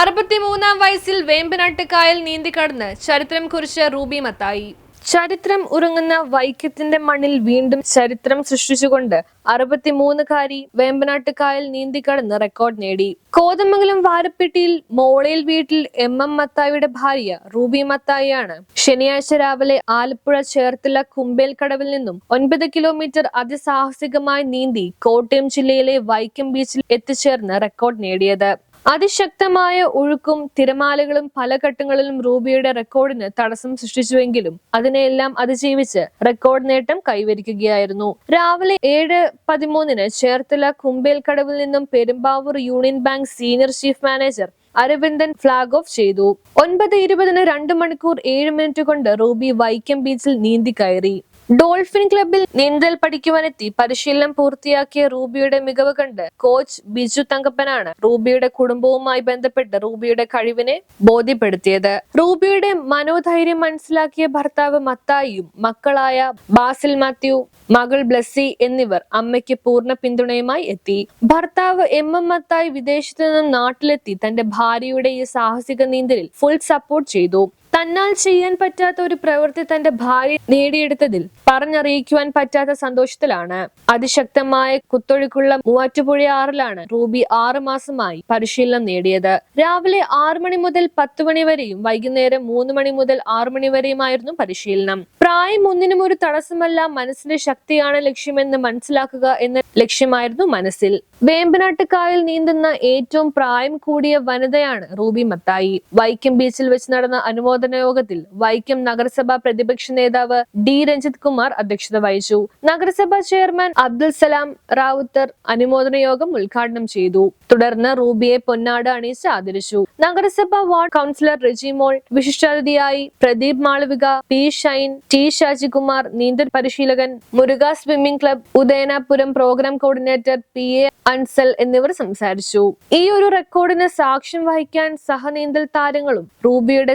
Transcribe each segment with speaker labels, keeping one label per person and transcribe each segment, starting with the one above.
Speaker 1: അറുപത്തിമൂന്നാം വയസ്സിൽ വേമ്പനാട്ടുകായൽ നീന്തിക്കടന്ന് ചരിത്രം കുറിച്ച് റൂബി മത്തായി. ചരിത്രം ഉറങ്ങുന്ന വൈക്കത്തിന്റെ മണ്ണിൽ വീണ്ടും ചരിത്രം സൃഷ്ടിച്ചുകൊണ്ട് അറുപത്തിമൂന്നുകാരി വേമ്പനാട്ടുകായൽ നീന്തി നീന്തിക്കടന്ന് റെക്കോർഡ് നേടി. കോതമംഗലം വാരപ്പെട്ടിയിൽ മോളയിൽ വീട്ടിൽ എം എം മത്തായിയുടെ ഭാര്യ റൂബി മത്തായിയാണ്. ശനിയാഴ്ച രാവിലെ ആലപ്പുഴ ചേർത്തല കുമ്പേൽ കടവിൽ നിന്നും ഒൻപത് കിലോമീറ്റർ അതിസാഹസികമായി നീന്തി കോട്ടയം ജില്ലയിലെ വൈക്കം ബീച്ചിൽ എത്തിച്ചേർന്ന് റെക്കോർഡ് നേടിയത്. അതിശക്തമായ ഒഴുക്കും തിരമാലകളും പല ഘട്ടങ്ങളിലും റൂബിയുടെ റെക്കോർഡിന് തടസ്സം സൃഷ്ടിച്ചുവെങ്കിലും അതിനെയെല്ലാം അതിജീവിച്ച് റെക്കോർഡ് നേട്ടം കൈവരിക്കുകയായിരുന്നു. രാവിലെ ഏഴ് പതിമൂന്നിന് ചേർത്തല കുമ്പേൽക്കടവിൽ നിന്നും Perumbavoor union bank senior chief manager Aravindan flag off ചെയ്തു. ഒൻപത് ഇരുപതിന് രണ്ട് മണിക്കൂർ ഏഴ് മിനിറ്റ് കൊണ്ട് റൂബി വൈക്കം ബീച്ചിൽ നീന്തി കയറി. ഡോൾഫിൻ ക്ലബിൽ നീന്തൽ പഠിക്കുവാനെത്തി. പരിശീലനം പൂർത്തിയാക്കിയ റൂബിയുടെ മികവ് കണ്ട് കോച്ച് ബിജു തങ്കപ്പനാണ് റൂബിയുടെ കുടുംബവുമായി ബന്ധപ്പെട്ട് റൂബിയുടെ കഴിവിനെ ബോധ്യപ്പെടുത്തിയത്. റൂബിയുടെ മനോധൈര്യം മനസ്സിലാക്കിയ ഭർത്താവ് മത്തായിയും മക്കളായ ബാസിൽ മാത്യു മകൾ ബ്ലസ്സി എന്നിവർ അമ്മയ്ക്ക് പൂർണ പിന്തുണയുമായി എത്തി. ഭർത്താവ് എം എം മത്തായി വിദേശത്തു നിന്നും നാട്ടിലെത്തി. തന്റെ ഭാര്യയുടെ ഈ സാഹസിക നീന്തലിൽ ഫുൾ സപ്പോർട്ട് ചെയ്തു. തന്നാൽ ചെയ്യാൻ പറ്റാത്ത ഒരു പ്രവൃത്തി തന്റെ ഭാര്യ നേടിയെടുത്തതിൽ പറഞ്ഞറിയിക്കുവാൻ പറ്റാത്ത സന്തോഷത്തിലാണ്. അതിശക്തമായ കുത്തൊഴുക്കുള്ള മൂവാറ്റുപുഴ ആറിലാണ് റൂബി ആറു മാസമായി പരിശീലനം നേടിയത്. രാവിലെ ആറു മണി മുതൽ പത്ത് മണി വരെയും വൈകുന്നേരം മൂന്ന് മണി മുതൽ ആറു മണി വരെയുമായിരുന്നു പരിശീലനം. പ്രായം ഒന്നിനും ഒരു തടസ്സമല്ല മനസ്സിന്റെ ശക്തിയാണ് ലക്ഷ്യമെന്ന് മനസ്സിലാക്കുക എന്ന ലക്ഷ്യമായിരുന്നു മനസ്സിൽ. വേമ്പനാട്ട് കായൽ നീന്തുന്ന ഏറ്റവും പ്രായം കൂടിയ വനിതയാണ് റൂബി മത്തായി. വൈക്കം ബീച്ചിൽ വെച്ച് നടന്ന അനുമോദന യോഗത്തിൽ വൈക്കം നഗരസഭാ പ്രതിപക്ഷ നേതാവ് ഡി രഞ്ജിത് കുമാർ അധ്യക്ഷത വഹിച്ചു. നഗരസഭാ ചെയർമാൻ അബ്ദുൽ സലാം റാവുത്തർ അനുമോദന യോഗം ഉദ്ഘാടനം ചെയ്തു. തുടർന്ന് റൂബിയെ പൊന്നാട് അണിയിച്ച് ആദരിച്ചു. നഗരസഭാ വാർഡ് കൗൺസിലർ റെജിമോൾ വിശിഷ്ടാതിഥിയായി പ്രദീപ് മാളവിക പി ഷൈൻ ടി ഷാജികുമാർ നീന്തൽ പരിശീലകൻ Muruka swimming club Udayanapuram programme coordinator P A Ansal എന്നിവർ സംസാരിച്ചു. ഈ ഒരു റെക്കോർഡിന് സാക്ഷ്യം വഹിക്കാൻ സഹനീന്തൽ താരങ്ങളും റൂബിയുടെ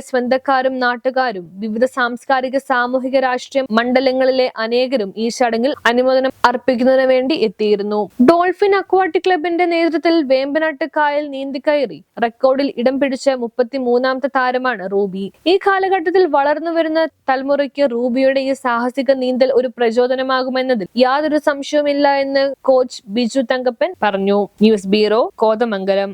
Speaker 1: സ്വന്തക്കാരും നാട്ടുകാരും വിവിധ സാംസ്കാരിക സാമൂഹിക രാഷ്ട്രീയ മണ്ഡലങ്ങളിലെ അനേകരും ഈ ചടങ്ങിൽ അനുമോദനം അർപ്പിക്കുന്നതിന് വേണ്ടി എത്തിയിരുന്നു. ഡോൾഫിൻ അക്വാട്ടിക് ക്ലബിന്റെ നേതൃത്വത്തിൽ വേമ്പനാട്ട് കായൽ നീന്തിക്കയറി റെക്കോർഡിൽ ഇടം പിടിച്ച മുപ്പത്തി മൂന്നാമത്തെ താരമാണ് റൂബി. ഈ കാലഘട്ടത്തിൽ വളർന്നു വരുന്ന തലമുറയ്ക്ക് റൂബിയുടെ ഈ സാഹസിക നീന്തൽ ഒരു പ്രചോദനമാകുമെന്നതിൽ യാതൊരു സംശയവുമില്ല എന്ന് കോച്ച് ബിജു തങ്കപ്പൻ പറഞ്ഞു. News bureau Kothamangalam.